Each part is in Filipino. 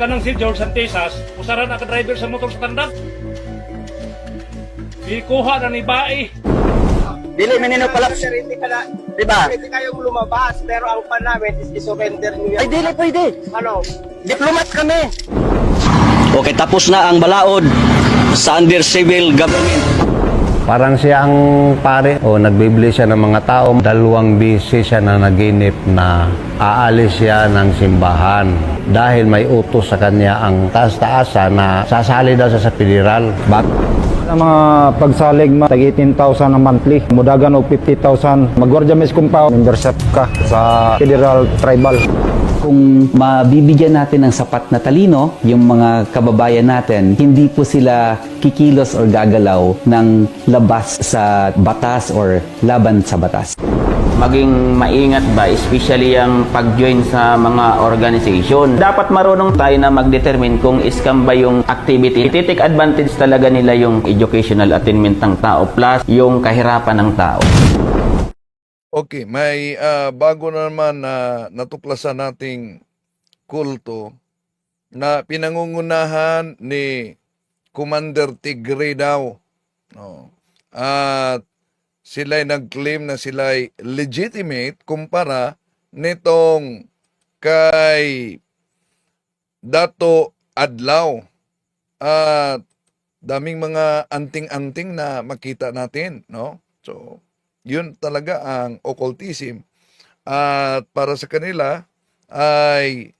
kanang si George Santesas, usaran na ka driver sa motor sa tandag. Ikuha na ni Bae. Dili menino pala. Sir, hindi ka na, Diba? pwede kayong lumabas, pero ang pan namin is isurrender niyo Ay, dili pwede. Ano? Diplomat kami. Okay, tapos na ang balaod sa under civil government. Parang siya ang pare o nagbibili siya ng mga tao. Dalawang bisi siya na naginip na aalis siya ng simbahan dahil may utos sa kanya ang taas-taasa na sasali daw siya sa federal. Bak- Ang mga pagsalig ma tag 18,000 ang monthly, mudagan og 50,000. Magwardya mis kumpa, membership ka sa federal tribal. Kung mabibigyan natin ng sapat na talino, yung mga kababayan natin, hindi po sila kikilos or gagalaw ng labas sa batas or laban sa batas. maging maingat ba, especially ang pag-join sa mga organization. Dapat marunong tayo na mag-determine kung scam ba yung activity. Ititik advantage talaga nila yung educational attainment ng tao plus yung kahirapan ng tao. Okay, may ah, bago na naman na natuklasan nating kulto na pinangungunahan ni Commander Tigre daw. No. At sila'y nag-claim na sila'y legitimate kumpara nitong kay Dato Adlaw. At daming mga anting-anting na makita natin, no? So, yun talaga ang occultism. At para sa kanila ay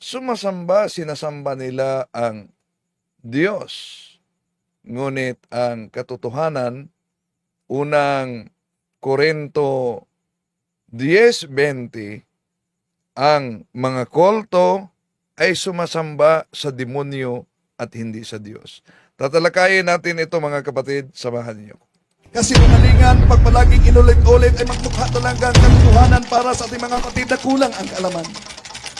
sumasamba, sinasamba nila ang Diyos. Ngunit ang katotohanan, unang Korento 10.20, ang mga kolto ay sumasamba sa demonyo at hindi sa Diyos. Tatalakayin natin ito mga kapatid, samahan niyo. Kasi umalingan, pag palaging inulit-ulit ay magmukha talaga ang katotohanan para sa ating mga kapatid na kulang ang kaalaman.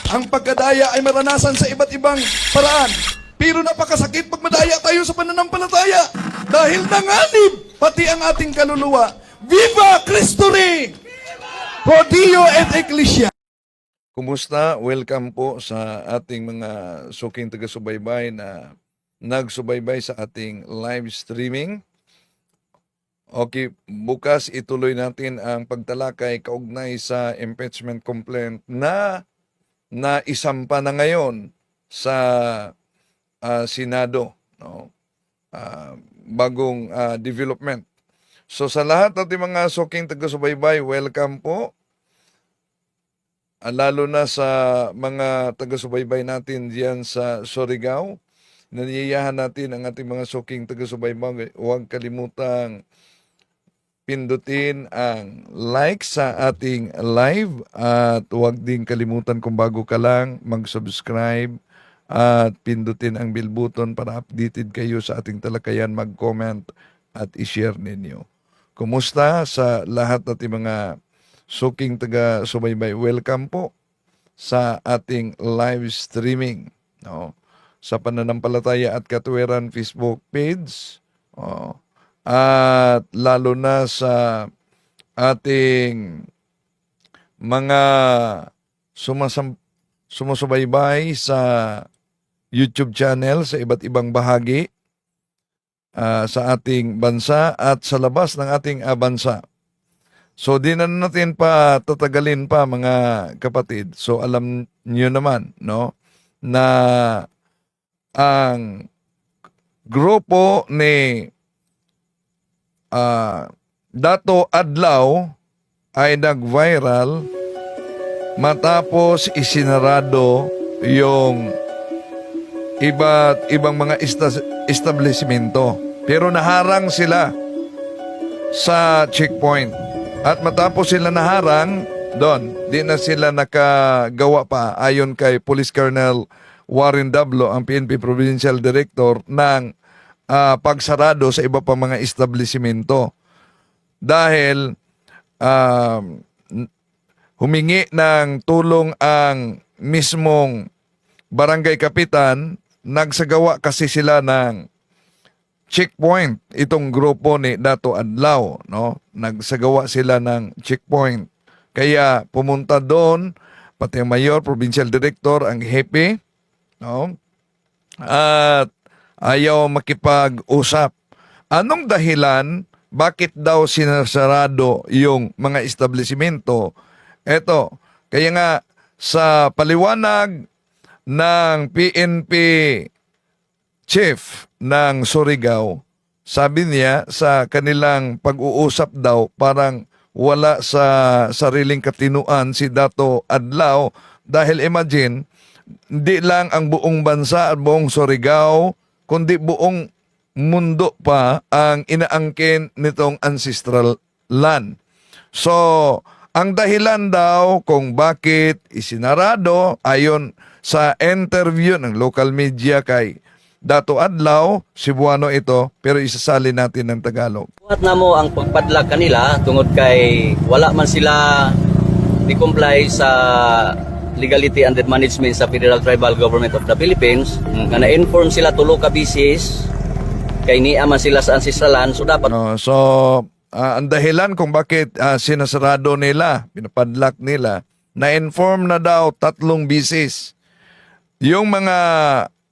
Ang pagkadaya ay maranasan sa iba't ibang paraan. Pero napakasakit pag madaya tayo sa pananampalataya. Dahil nanganib pati ang ating kaluluwa. Viva Cristo Rey! Pro Dio et Ecclesia! Kumusta? Welcome po sa ating mga suking taga-subaybay na nagsubaybay sa ating live streaming. Okay, bukas ituloy natin ang pagtalakay kaugnay sa impeachment complaint na na isampa na ngayon sa ah, Senado, no? Ah, bagong ah, development. So sa lahat ng mga suking taga-subaybay, welcome po. Ah, lalo na sa mga taga-subaybay natin diyan sa Surigao. Naniyayahan natin ang ating mga suking taga-subaybay. Huwag kalimutang pindutin ang like sa ating live at huwag din kalimutan kung bago ka lang mag-subscribe at pindutin ang bell button para updated kayo sa ating talakayan, mag-comment at i-share ninyo. Kumusta sa lahat nating mga suking taga-subaybay? Welcome po sa ating live streaming. No? Sa Pananampalataya at Katuwiran Facebook page. Oh. At lalo na sa ating mga sumasam sumusubaybay sa YouTube channel sa iba't ibang bahagi ah, sa ating bansa at sa labas ng ating ah, bansa. So di na natin pa tatagalin pa mga kapatid. So alam niyo naman no na ang grupo ni ah, Dato Adlaw ay nag-viral matapos isinarado yung iba't ibang mga esta- establishmento. Pero naharang sila sa checkpoint. At matapos sila naharang, doon, di na sila nakagawa pa ayon kay Police Colonel Warren Dablo, ang PNP Provincial Director, ng ah, pagsarado sa iba pang mga establishmento. Dahil um, humingi ng tulong ang mismong barangay kapitan, nagsagawa kasi sila ng checkpoint itong grupo ni Dato Adlaw, no? Nagsagawa sila ng checkpoint. Kaya pumunta doon pati ang mayor, provincial director, ang hepe no? At ayaw makipag-usap. Anong dahilan bakit daw sinasarado yung mga establishmento? Eto, kaya nga sa paliwanag ng PNP chief ng Surigao, sabi niya sa kanilang pag-uusap daw parang wala sa sariling katinuan si Dato Adlaw dahil imagine hindi lang ang buong bansa at buong Surigao kundi buong mundo pa ang inaangkin nitong ancestral land. So, ang dahilan daw kung bakit isinarado ayon sa interview ng local media kay Dato Adlaw, Cebuano ito, pero isasali natin ng Tagalog. Buhat na mo ang pagpadlag kanila tungod kay wala man sila di-comply sa legality and management sa Federal Tribal Government of the Philippines. Nga na-inform sila tulo ka bisis kay niya man sila sa ancestralan so dapat No, so, ah, ang dahilan kung bakit ah, sinasarado nila, pinapadlock nila, na-inform na daw tatlong bisis yung mga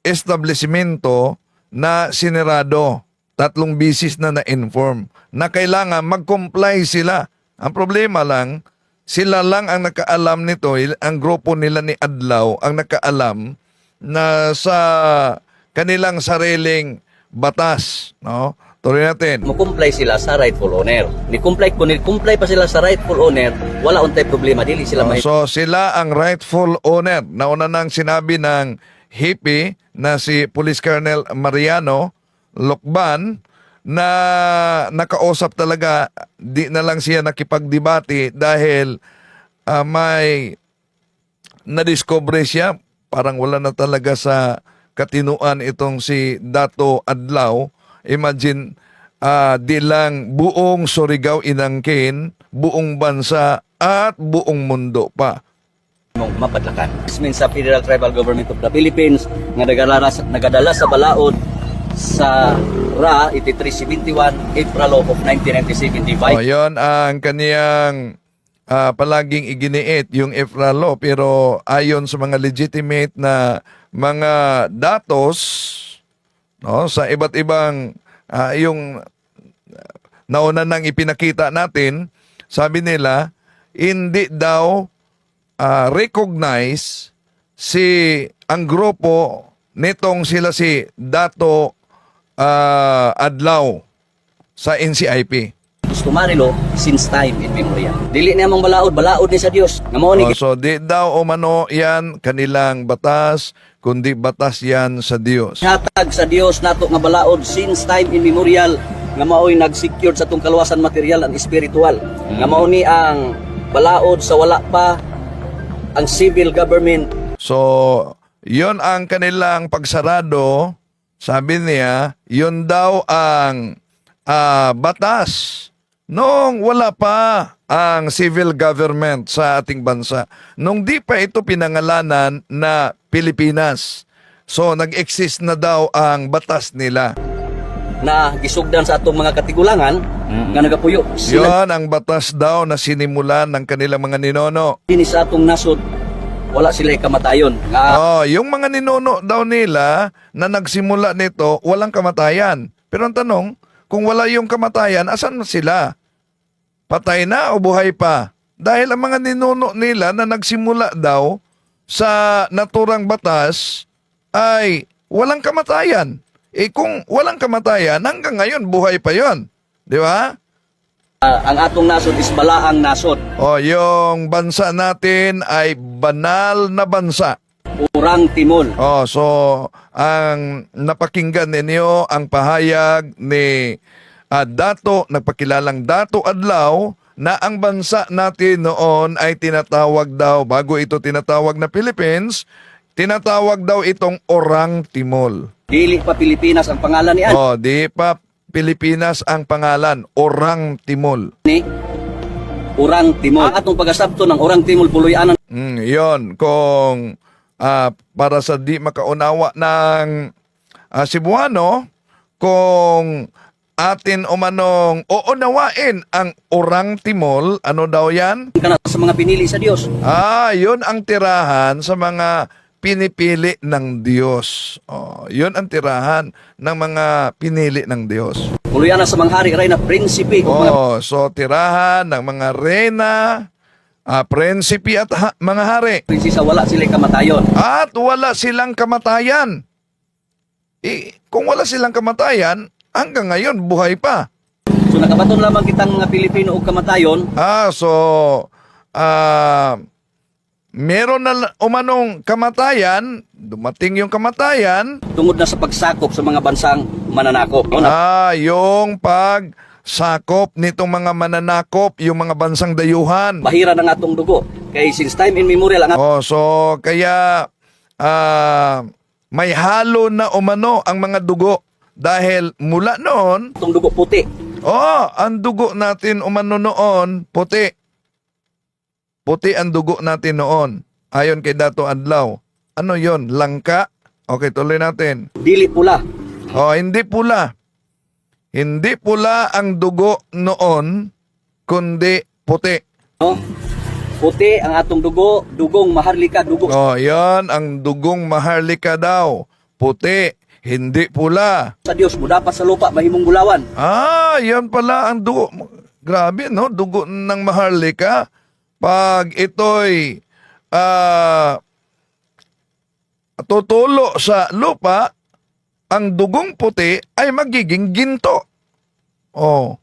establishmento na sinirado, tatlong bisis na na-inform, na kailangan mag-comply sila. Ang problema lang, sila lang ang nakaalam nito, ang grupo nila ni Adlaw ang nakaalam na sa kanilang sariling batas, no? Tuloy natin. mo-comply sila sa rightful owner. Ni-comply kung ni-comply pa sila sa rightful owner, wala untay problema dili sila Oh, may so sila ang rightful owner. Nauna nang sinabi ng hippie na si Police Colonel Mariano Lokban na nakausap talaga di na lang siya nakipagdebate dahil ah, may nadiscover siya parang wala na talaga sa katinuan itong si Dato Adlaw. Imagine ah, di lang buong Surigao inangkin, buong bansa at buong mundo pa. mong mapadlakan. This means sa Federal Tribal Government of the Philippines nga nagadala, nagadala sa balaod sa RA 8371 April of 1997 O, divide yon ang kaniyang ah, palaging iginiit, yung EFRA law. Pero ayon sa mga legitimate na mga datos, no, sa iba't ibang, ah, yung nauna nang ipinakita natin, sabi nila, hindi daw ah, recognize si ang grupo nitong sila si Dato ah, Adlaw sa NCIP. law since time immemorial. Dili niya mong balaod, balaod ni sa Dios. Nga ni Oh, so di daw o mano yan kanilang batas, kundi batas yan sa Diyos. hatag sa Dios nato nga balaod since time immemorial nga mao'y nag-secure sa tong kaluwasan material and spiritual. Nga mao ni ang balaod sa wala pa ang civil government So, yon ang kanilang pagsarado. Sabi niya, yon daw ang ah, batas nung wala pa ang civil government sa ating bansa. Nung di pa ito pinangalanan na Pilipinas. So, nag-exist na daw ang batas nila. na gisugdan sa atong mga katigulangan nga nagapuyo sila Yon ang batas daw na sinimulan ng kanilang mga ninono. dinhi sa atong nasod wala sila kamatayon nga Oh, yung mga ninuno daw nila na nagsimula nito, walang kamatayan. Pero ang tanong, kung wala yung kamatayan, asan sila? Patay na o buhay pa? Dahil ang mga ninuno nila na nagsimula daw sa naturang batas ay walang kamatayan. Eh kung walang kamatayan, hanggang ngayon buhay pa yon, Di ba? Ah, ang atong nasod is balaang nasod O, yung bansa natin ay banal na bansa. urang timol Oh, so ang napakinggan ninyo ang pahayag ni ah, Dato, nagpakilalang Dato Adlaw na ang bansa natin noon ay tinatawag daw, bago ito tinatawag na Philippines, tinatawag daw itong Orang Timol. dili pa Pilipinas ang pangalan ni Oh, di pa Pilipinas ang pangalan, Orang Timol. ani urang timol ang atong pagasabto ng urang timol puloy-anan Mm, yon kung ah, para sa di makaunawa ng ah, Cebuano, kung atin umanong uunawain ang Orang Timol, ano daw yan? sa mga pinili sa Dios Ah, yun ang tirahan sa mga pinipili ng Diyos. Oh, yun ang tirahan ng mga pinili ng Diyos. Kuluyan na sa mga hari, ray na prinsipe. o mga Oh, so tirahan ng mga reyna, ah, prinsipi at ha- mga hari. prinsesa, wala sila kamatayon. At wala silang kamatayan. Eh, kung wala silang kamatayan, hanggang ngayon buhay pa. So nakabaton lamang kitang mga Pilipino og kamatayon, Ah, so ah meron na umanong kamatayan, dumating yung kamatayan, tungod na sa pagsakop sa mga bansang mananakop. O, na, ah, yung pag sakop nitong mga mananakop, yung mga bansang dayuhan. bahira ng atong dugo. Kay since time immemorial ang Oh, so kaya ah may halo na umano ang mga dugo dahil mula noon, atong dugo puti. oh, ang dugo natin umano noon puti. Puti ang dugo natin noon. Ayon kay Dato Adlaw. Ano 'yon? Langka? Okay, tuloy natin. Dili pula. Oh, hindi pula. Hindi pula ang dugo noon, kundi puti. No? Puti ang atong dugo, dugong maharlika, dugo Oh, yan ang dugong maharlika daw. Puti, hindi pula. sa Dios mo dapat sa lupa mahimong gulawan. Ah, yan pala ang dugo. Grabe, no? Dugo ng maharlika. Pag ito'y ah, tutulo sa lupa, ang dugong puti ay magiging ginto. Oh.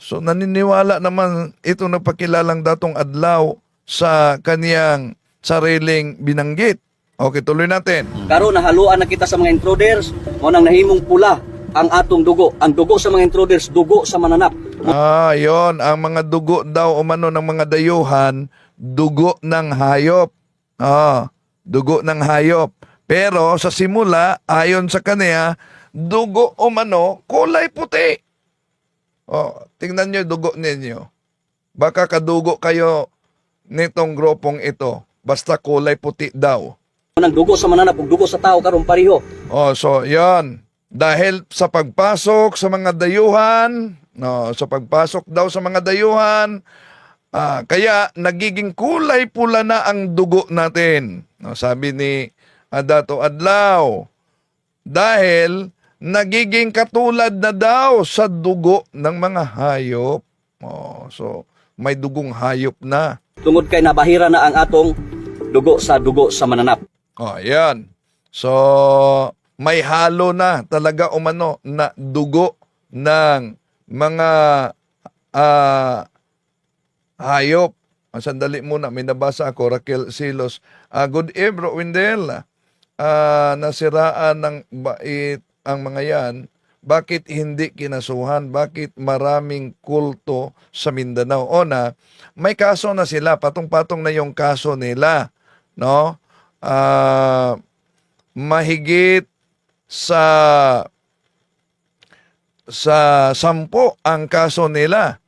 So naniniwala naman ito na pakilalang datong adlaw sa kaniyang sariling binanggit. Okay, tuloy natin. Karon nahaluan na kita sa mga intruders, mo nang nahimong pula ang atong dugo. Ang dugo sa mga intruders, dugo sa mananap. Ah, yon ang mga dugo daw umano ng mga dayuhan, dugo ng hayop. Ah, dugo ng hayop. Pero sa simula, ayon sa kanya, dugo umano kulay puti. Oh, tingnan niyo dugo ninyo. Baka kadugo kayo nitong grupong ito. Basta kulay puti daw. Nang dugo sa mananap ug dugo sa tao karon pareho. Oh, so 'yon. Dahil sa pagpasok sa mga dayuhan, no, sa pagpasok daw sa mga dayuhan, ah, kaya nagiging kulay pula na ang dugo natin. No, sabi ni Adato Adlaw. Dahil nagiging katulad na daw sa dugo ng mga hayop. Oh, so may dugong hayop na. Tungod kay nabahira na ang atong dugo sa dugo sa mananap. Oh, yan. So, may halo na talaga umano na dugo ng mga ah, hayop. Ah, sandali muna, may nabasa ako, Raquel Silos. Ah, good evening, Windel. Ah, nasiraan ng bait ang mga yan. Bakit hindi kinasuhan? Bakit maraming kulto sa Mindanao? O na, may kaso na sila, patong-patong na yung kaso nila. No? Ah, mahigit sa sa sampo ang kaso nila.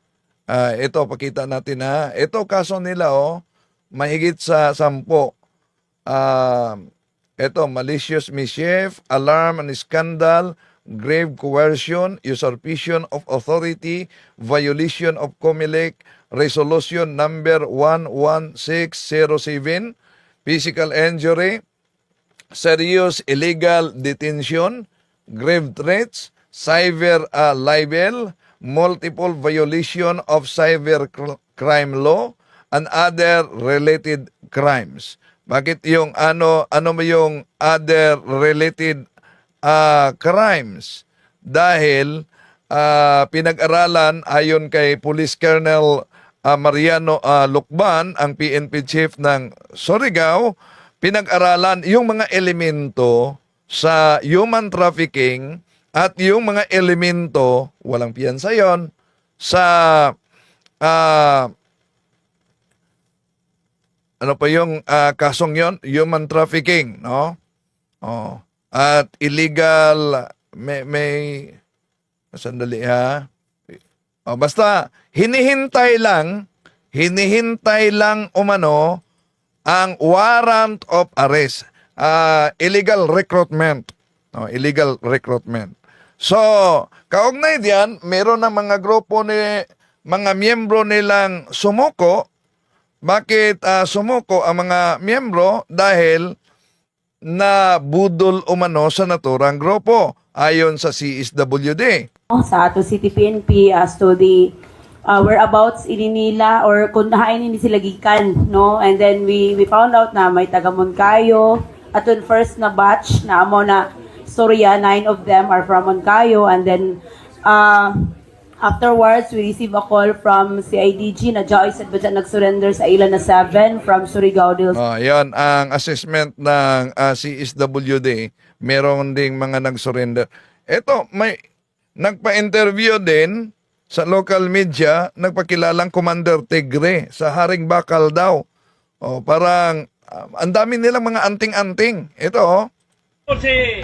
Ah, ito, pakita natin ha. Ito kaso nila, oh, mahigit sa sampo. Ah, ito, malicious mischief, alarm and scandal, grave coercion, usurpation of authority, violation of COMELEC, resolution number 11607, physical injury, serious illegal detention, grave threats, cyber uh, libel, multiple violation of cyber cr- crime law, and other related crimes. Bakit yung ano ano ba yung other related uh, crimes? Dahil uh, pinag-aralan ayon kay Police Colonel uh, Mariano uh, Lukban, ang PNP chief ng Surigao, pinag-aralan yung mga elemento sa human trafficking at yung mga elemento, walang piyansa yon, sa ah, ano pa yung ah, kasong yon? Human trafficking no? Oh. At illegal may may sandali ha? Oh, basta hinihintay lang hinihintay lang umano ang warrant of arrest Ah, illegal recruitment. No illegal recruitment so kaugnay diyan meron ng mga grupo ni mga miyembro nilang sumuko bakit ah, sumuko ang mga miyembro? Dahil na budol umano sa naturang grupo ayon sa CSWD. sa ato City PNP as to the uh, whereabouts ini or kung nahain ini sila gikan no and then we we found out na may taga Moncayo aton first na batch na amo na storya nine of them are from Moncayo and then uh, afterwards we receive a call from CIDG na Joy said ba dyan nag-surrender sa ilan na seven from Surigao del Oh, yan ang assessment ng ah, CSWD. Meron ding mga nag-surrender. Ito, may nagpa-interview din sa local media, nagpakilalang Commander Tigre sa Haring Bakal daw. Oh, parang ah, ang dami nilang mga anting-anting. Ito, oh. Si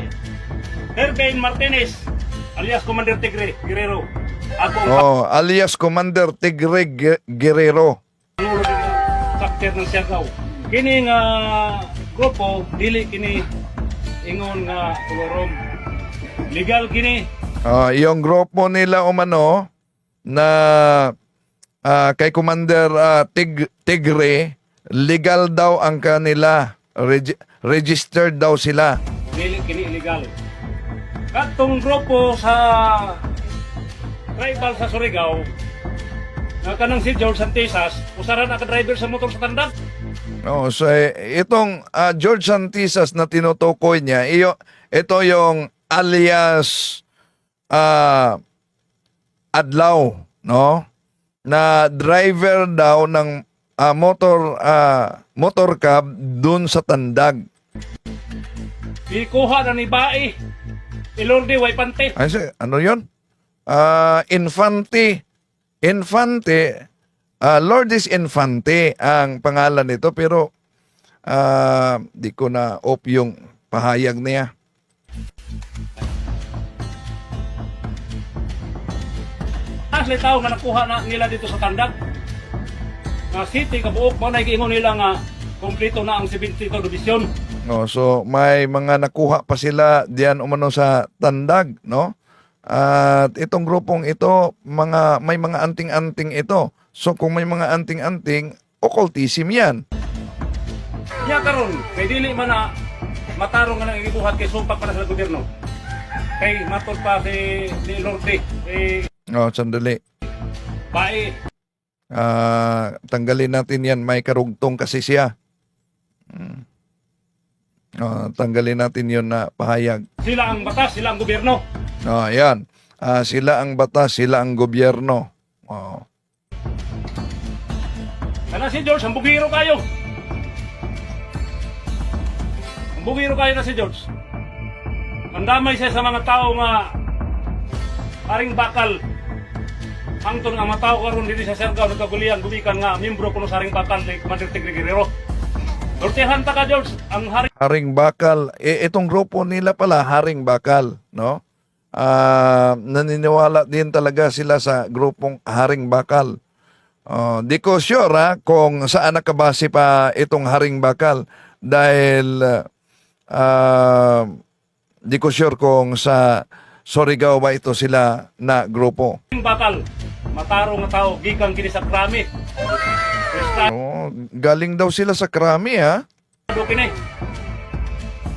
Herbain Martinez, alias Commander Tigre, Guerrero. Ako ang oh, alias Commander Tigre Guerrero. panulo chapter ng Siargao. Kini nga grupo, dili kini ingon nga tulorom. Legal kini. Ah, yung grupo nila umano na ah, kay Commander ah, Tig- Tigre, legal daw ang kanila. Regi- registered daw sila. dili kini illegal. Katong grupo sa tribal sa Surigao, nga kanang si George Santisas, usaran ang driver sa motor sa tandag. No, so eh, itong ah, George Santisas na tinutukoy niya, iyo, ito yung alias ah, Adlaw, no? Na driver daw ng ah, motor ah, motor cab dun sa Tandag. Ikuha na ni Bae. Ilorde way pante. Ay, si- ano yun? Ah, Infante. Infante. ah, Lourdes Infante ang pangalan nito pero ah, di ko na op yung pahayag niya. Asli tao nga nakuha na nila dito sa tandag. Nga city kabuok mo na giingon nila nga kompleto na ang 72 division. No, so may mga nakuha pa sila diyan umano sa Tandag, no? At itong grupong ito, mga may mga anting-anting ito. So kung may mga anting-anting, occultism 'yan. Nya karon kay dili man na matarong nga nang gibuhat kay sumpak para sa gobyerno. Kay matod pa si ni Lorde, kay Oh, sandali. Bae. Ah, tanggalin natin 'yan, may karugtong kasi siya. Hmm. Oh, tanggalin natin 'yon na pahayag. Sila ang batas, sila ang gobyerno. Oh, ayan. Ah, sila ang batas, sila ang gobyerno. Oh. Kana si George, ang bugiro kayo. Ang bugiro kayo na si George. Ang damay siya sa mga tao nga paring bakal. Hangtod nga mga tao karon dili sa Siargao nagkagulian gumikan nga membro kuno sa haring bakal ni Commander Tigre Guerrero. Dortehan ta ka George, ang hari Haring Bakal, eh, itong grupo nila pala, Haring Bakal, no? Ah, naniniwala din talaga sila sa grupong Haring Bakal. Oh, di ko sure ha, kung saan nakabase pa itong Haring Bakal dahil ah, di ko sure kung sa Surigao ba ito sila na grupo. bakal. Matarong nga tao gikan kini sa krami. Oh, galing daw sila sa Krami ha. kini.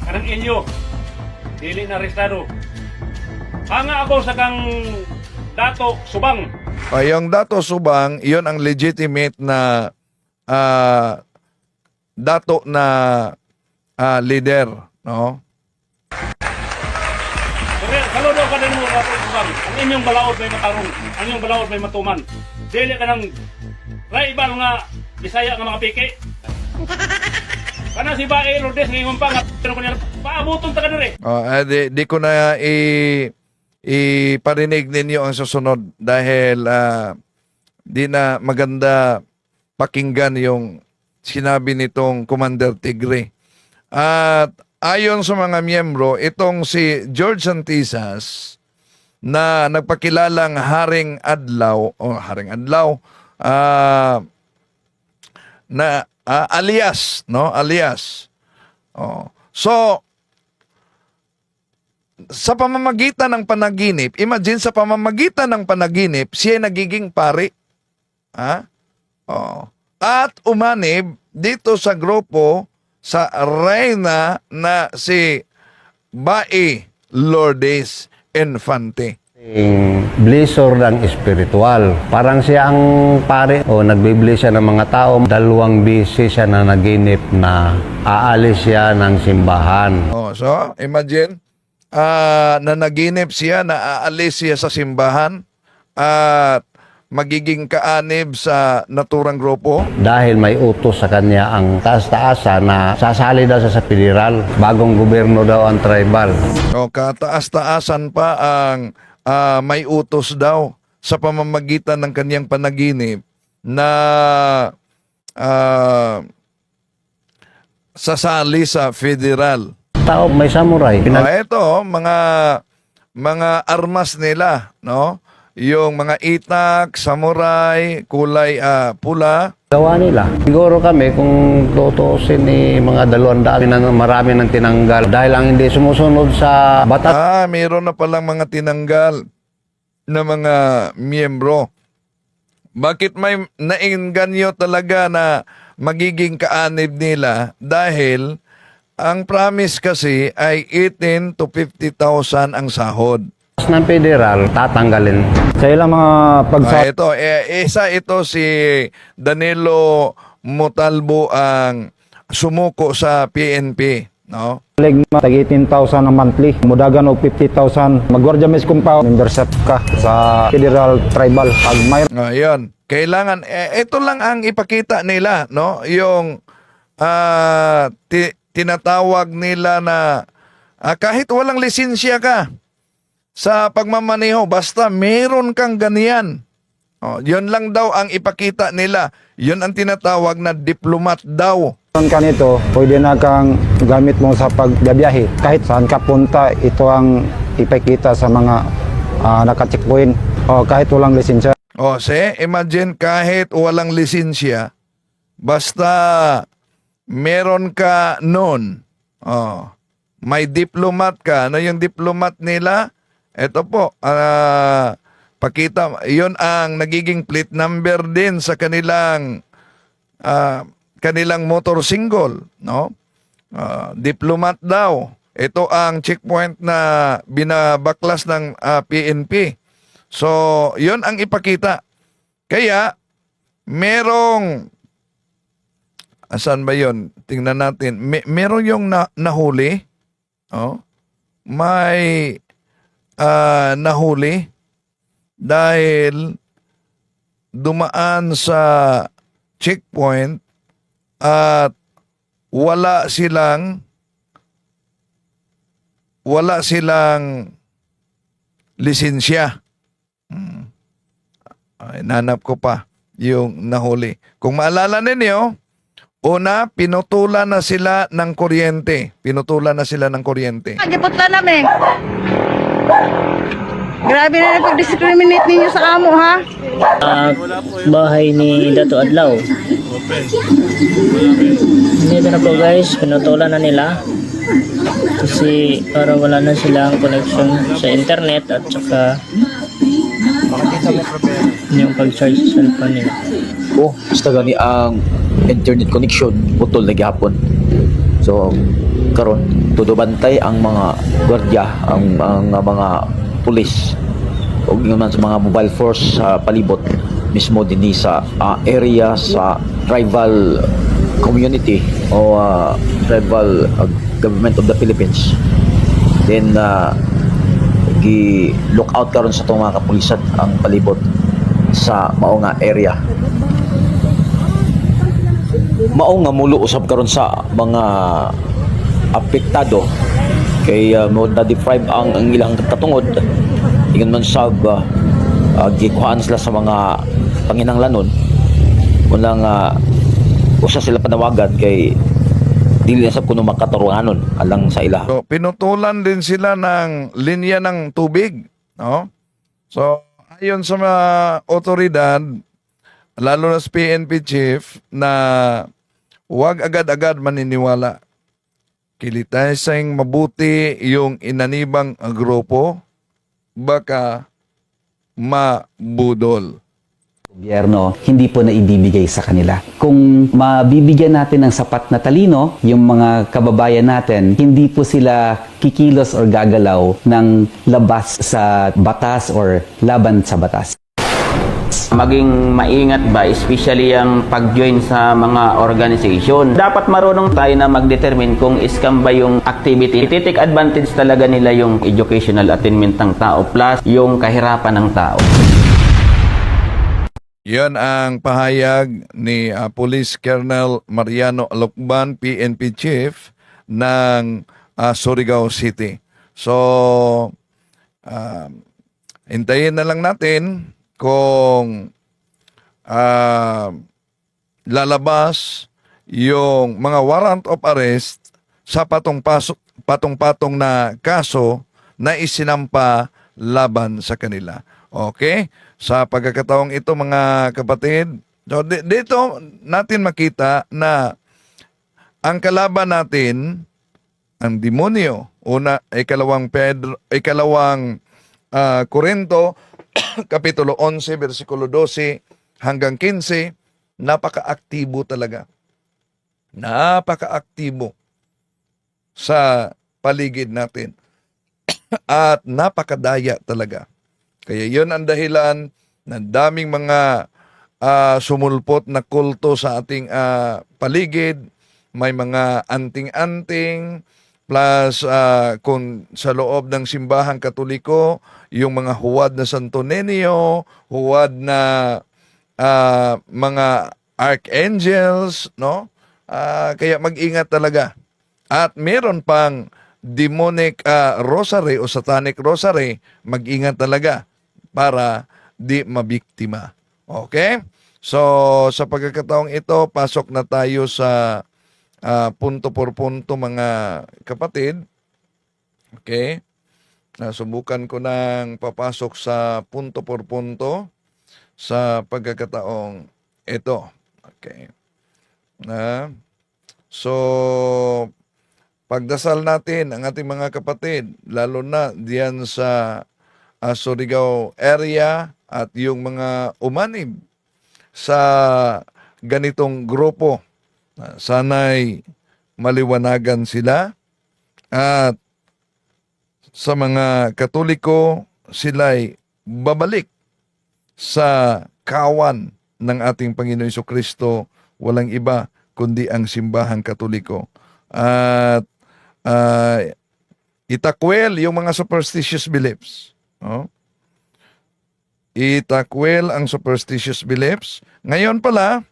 Kanang inyo. Dili na restado. Hanga ako sa kang dato subang. Ay, yung dato subang, iyon ang legitimate na ah, dato na ah, leader, no? Pero saludo ka din mo dato subang. Ang inyong balaod may matarong. Ang inyong balaod may matuman. Dili ka ng rival nga Bisaya nga mga piki. Kana si Bae Lourdes ngayon pa nga pero kanya paabuton ta ka diri. Oh, eh, di, di ko na i iparinig ninyo ang susunod dahil ah, di na maganda pakinggan yung sinabi nitong Commander Tigre. At ayon sa mga miyembro, itong si George Santisas na nagpakilalang Haring Adlaw o Haring Adlaw ah, na ah, alias, no? Alias. Oh. So, sa pamamagitan ng panaginip, imagine sa pamamagitan ng panaginip, siya ay nagiging pari. Ha? Oh. At umanib dito sa grupo sa reyna na si Bae Lourdes Infante. Blessor ng espiritual. Parang siya ang pare o nagbibili siya ng mga tao. Dalawang bisi siya na naginip na aalis siya ng simbahan. Oh, so imagine ah, na naginip siya na aalis siya sa simbahan at magiging kaanib sa naturang grupo. Dahil may utos sa kanya ang taas-taasa na sasali daw siya sa federal. Bagong gobyerno daw ang tribal. O kataas-taasan pa ang ah, may utos daw sa pamamagitan ng kanyang panaginip na ah, sasali sa federal. Tao may samurai. Ah, ito, mga mga armas nila, no? Yung mga itak, samurai, kulay ah, pula. Gawa nila. Siguro kami kung tutusin ni mga dalawang daan marami ng tinanggal dahil ang hindi sumusunod sa batas. Ah, mayroon na palang mga tinanggal na mga miyembro. Bakit may nainganyo talaga na magiging kaanib nila? Dahil ang promise kasi ay 18 to 50,000 ang sahod. Ng federal, tatanggalin. Sa ilang mga pagsa Ah, ito, eh, isa ito si Danilo Motalbo ang sumuko sa PNP, no? Mo, tag 18,000 ang monthly. Mudagan og 50,000. Magwardya mis kumpaw. Membership ka sa federal tribal. Pag may Ngayon, kailangan eh, ito lang ang ipakita nila, no? Yung ah, ti- tinatawag nila na ah, kahit walang lisensya ka sa pagmamaneho, basta meron kang ganyan. Oh, yun lang daw ang ipakita nila. Yun ang tinatawag na diplomat daw. meron ka nito, pwede na kang gamit mo sa pagbabiyahe. Kahit saan ka punta, ito ang ipakita sa mga uh, naka-checkpoint. O kahit walang lisensya. O, se, imagine kahit walang lisensya, basta meron ka noon, oh, may diplomat ka, ano yung diplomat nila? Ito po, ah, pakita, yon ang nagiging plate number din sa kanilang ah, kanilang motor single, no? Ah, diplomat daw. Ito ang checkpoint na binabaklas ng ah, PNP. So, yon ang ipakita. Kaya, merong, asan ba yon? Tingnan natin. May, meron yung na, nahuli. Oh, may ah, nahuli dahil dumaan sa checkpoint at wala silang wala silang lisensya. Hmm. Nanap ko pa yung nahuli. Kung maalala ninyo, una, pinutulan na sila ng kuryente. Pinutulan na sila ng kuryente. Giputla namin. Grabe na na pag-discriminate ninyo sa amo, ha? bahay ni Dato Adlaw. Dito na po guys, pinutulan na nila. Kasi para wala na silang connection sa internet at saka yung pag-charge sa cellphone nila. Oh, basta gani ang internet connection putol na gihapon. So karon todo bantay ang mga gwardiya, ang, ang mga pulis o naman sa mga mobile force sa palibot mismo din sa ah, area sa tribal community o ah, tribal ah, government of the Philippines. Then uh, gi look out karon sa mga kapulisan ang palibot sa mao nga area mao nga mulo usab karon sa mga apektado kay uh, mo na deprive ang, ang ilang katungod ingon man sab uh, uh, sila sa mga panginanglanon una nga usa sila panawagan kay dili sab kuno makatarunganon alang sa ila So, pinutulan din sila ng linya ng tubig, no? So, ayon sa mga otoridad, lalo na sa PNP chief, na huwag agad-agad maniniwala. Kilitayseng mabuti yung inanibang grupo, baka mabudol. gobyerno hindi po na ibibigay sa kanila. Kung mabibigyan natin ng sapat na talino, yung mga kababayan natin, hindi po sila kikilos or gagalaw ng labas sa batas or laban sa batas. Maging maingat ba, especially ang pag-join sa mga organization. Dapat marunong tayo na mag-determine kung scam ba yung activity. Ititik advantage talaga nila yung educational attainment ng tao plus yung kahirapan ng tao. Yan ang pahayag ni ah, Police Colonel Mariano Alokban, PNP Chief ng ah, Surigao City. So, ah, hintayin na lang natin kung ah, lalabas yung mga warrant of arrest sa patong-patong na kaso na isinampa laban sa kanila. Okay? Sa pagkakataong ito mga kapatid, so di- dito natin makita na ang kalaban natin ang demonyo. Una, ikalawang Pedro, ikalawang ah, Korinto, kapitulo 11, versikulo 12 hanggang 15, napaka-aktibo talaga. Napaka-aktibo sa paligid natin. At napakadaya talaga. Kaya yun ang dahilan ng daming mga ah, sumulpot na kulto sa ating ah, paligid. May mga anting-anting, plus ah, kung sa loob ng simbahang katoliko, yung mga huwad na Santo Nenio, huwad na ah, mga archangels, no? Ah, kaya mag-ingat talaga. At meron pang demonic ah, rosary o satanic rosary, mag-ingat talaga para di mabiktima. Okay? So, sa pagkakataong ito, pasok na tayo sa ah, punto por punto mga kapatid. Okay? Nasubukan ko ng papasok sa punto por punto sa pagkakataong ito. Okay. Na so pagdasal natin ang ating mga kapatid lalo na diyan sa ah, Surigao area at yung mga umanib sa ganitong grupo. Ah, sana'y maliwanagan sila at sa mga Katoliko sila'y babalik sa kawan ng ating Panginoon Hesus Kristo walang iba kundi ang simbahang Katoliko. At ah, itakwel yung mga superstitious beliefs. No? Itakwel ang superstitious beliefs. Ngayon pala,